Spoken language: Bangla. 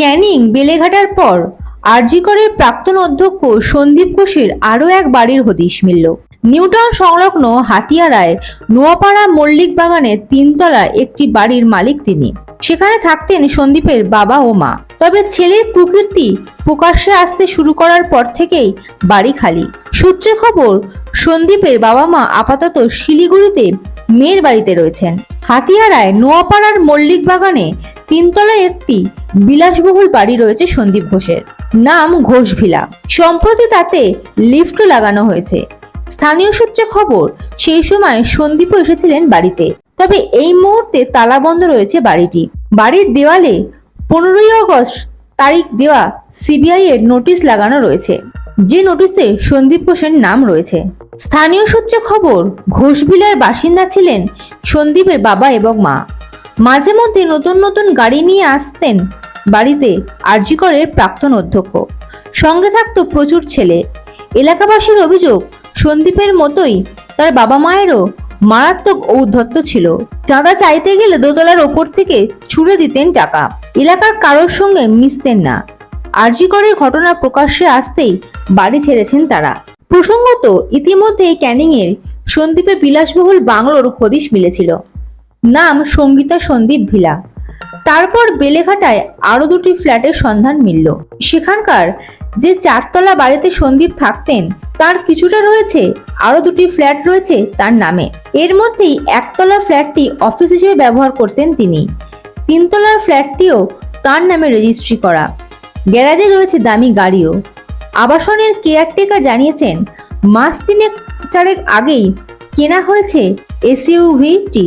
ক্যানিং বেলেঘাটার পর আরজিকরের প্রাক্তন অধ্যক্ষ সন্দীপ ঘোষের আরও এক বাড়ির হদিশ মিলল। নিউটাউন সংলগ্ন হাতিয়ারায় নোয়াপাড়া মল্লিক বাগানের তিনতলা একটি বাড়ির মালিক তিনি। সেখানে থাকতেন সন্দীপের বাবা ও মা। তবে ছেলের কুকীর্তি প্রকাশ্যে আসতে শুরু করার পর থেকেই বাড়ি খালি। সূত্রে খবর, সন্দীপের বাবা মা আপাতত শিলিগুড়িতে মেয়ের বাড়িতে রয়েছেন। হাতিয়ারায় নোয়াপাড়ার মল্লিক বাগানে তিনতলায় একটি বিলাসবহুল বাড়ি রয়েছে সন্দীপ ঘোষের। নাম ঘোষ ভিলা সম্প্রতি তাতে লিফটও লাগানো হয়েছে। স্থানীয় সূত্রে খবর, সেই সময় সন্দীপও এসেছিলেন বাড়িতে। তবে এই মুহূর্তে তালা বন্ধ রয়েছে বাড়িটি। বাড়ির দেওয়ালে পনেরোই আগস্ট তারিখ দেওয়া সিবিআই এর নোটিশ লাগানো রয়েছে। যে নোটিশে সন্দীপ ঘোষের নাম রয়েছে। স্থানীয় সূত্রে খবর, ঘোষবিলার বাসিন্দা ছিলেন সন্দীপের বাবা এবং মা। মাঝে মধ্যে নতুন নতুন গাড়ি নিয়ে আসতেন বাড়িতে আরজিকরের প্রাক্তন অধ্যক্ষ। সঙ্গে থাকতো প্রচুর ছেলে। এলাকাবাসীর অভিযোগ, সন্দীপের মতোই তার বাবা মায়েরও মারাত্মক ঔদ্ধত্য ছিল। চাঁদা চাইতে গেলে দোতলার ওপর থেকে ছুড়ে দিতেন টাকা। এলাকার কারোর সঙ্গে মিশতেন না। আরজিকরের ঘটনা প্রকাশ্যে আসতেই বাড়ি ছেড়েছেন তারা। প্রসঙ্গত, ইতিমধ্যে ক্যানিংয়ের সন্দীপের বিলাসবহুল বাংলোর হদিশ মিলেছিল। নাম সঙ্গীতা সন্দীপ ভিলা। তারপর বেলেঘাটায় আরও দুটি ফ্ল্যাটের সন্ধান মিলল। সেখানকার যে চারতলা বাড়িতে সন্দীপ থাকতেন, তার কিছুটা রয়েছে, আরও দুটি ফ্ল্যাট রয়েছে তার নামে। এর মধ্যেই একতলা ফ্ল্যাটটি অফিস হিসেবে ব্যবহার করতেন তিনি। তিনতলার ফ্ল্যাটটিও তার নামে রেজিস্ট্রি করা। গ্যারাজে রয়েছে দামি গাড়িও। আবাসনের কেয়ারটেকার জানিয়েছেন মাস তিনেক চারেক আগেই কেনা হয়েছে এসইউভিটি।